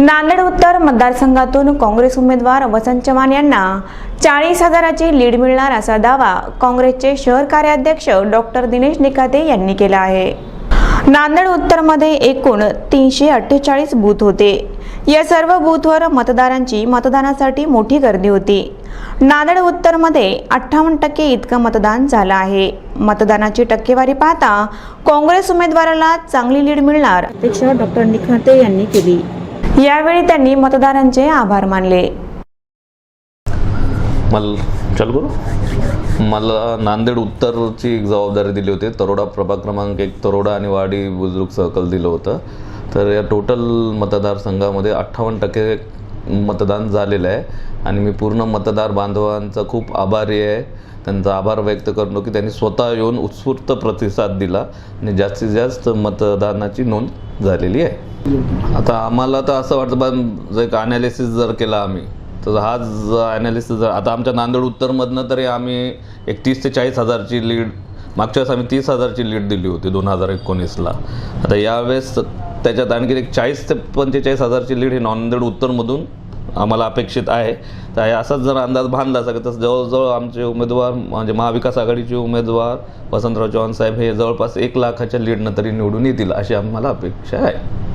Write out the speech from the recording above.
नांदेड उत्तर मतदारसंघातून काँग्रेस उमेदवार वसंत चव्हाण यांना चाळीस हजाराची लीड मिळणार असा दावा काँग्रेसचे शहर कार्याध्यक्ष डॉक्टर दिनेश निकाते यांनी केला आहे. नांदेड उत्तरमध्ये एकूण तीनशे अठ्ठेचाळीस बूथ होते. या सर्व बूथवर मतदारांची मतदानासाठी मोठी गर्दी होती. नांदेड उत्तरमध्ये अठ्ठावन्न टक्के इतकं मतदान झालं आहे. मतदानाची टक्केवारी पाहता काँग्रेस उमेदवाराला चांगली लीड मिळणार. अपेक्षा डॉक्टर निखाते यांनी केली. यावेळी त्यांनी मतदारांचे आभार मानले. मला चल करू मला नांदेड उत्तरची एक जबाबदारी दिली होती. तरोडा प्रभाग क्रमांक एक तरोडा आणि वाडी बुजुर्ग सर्कल दिलं होतं. तर या टोटल मतदारसंघामध्ये अठ्ठावन्न टक्के मतदान झालेलं आहे. आणि मी पूर्ण मतदार बांधवांचा खूप आभारी आहे. त्यांचा आभार व्यक्त करतो की त्यांनी स्वतः येऊन उत्स्फूर्त प्रतिसाद दिला आणि जास्तीत जास्त मतदानाची नोंद झालेली आहे. आता आम्हाला तर असं वाटतं बा जर एक अनालिसिस जर केला आम्ही तर हा ॲनालिसिस जर आता आमच्या नांदेड उत्तरमधनं तरी आम्ही एक तीस ते चाळीस हजारची लीड मागच्या वेळेस आम्ही तीस हजारची लीड दिली होती दोन हजार एकोणीसला. आता यावेळेस त्याच्यात आणखी एक चाळीस ते पंचेचाळीस हजारची लीड ही नांदेड उत्तरमधून आम्हाला अपेक्षित आहे. तर असाच जर अंदाज बांधला सगळं तर जवळजवळ आमचे उमेदवार म्हणजे महाविकास आघाडीचे उमेदवार वसंतराव चव्हाण साहेब हे जवळपास एक लाखाच्या लीडनं तरी निवडून येतील अशी आम्हाला अपेक्षा आहे.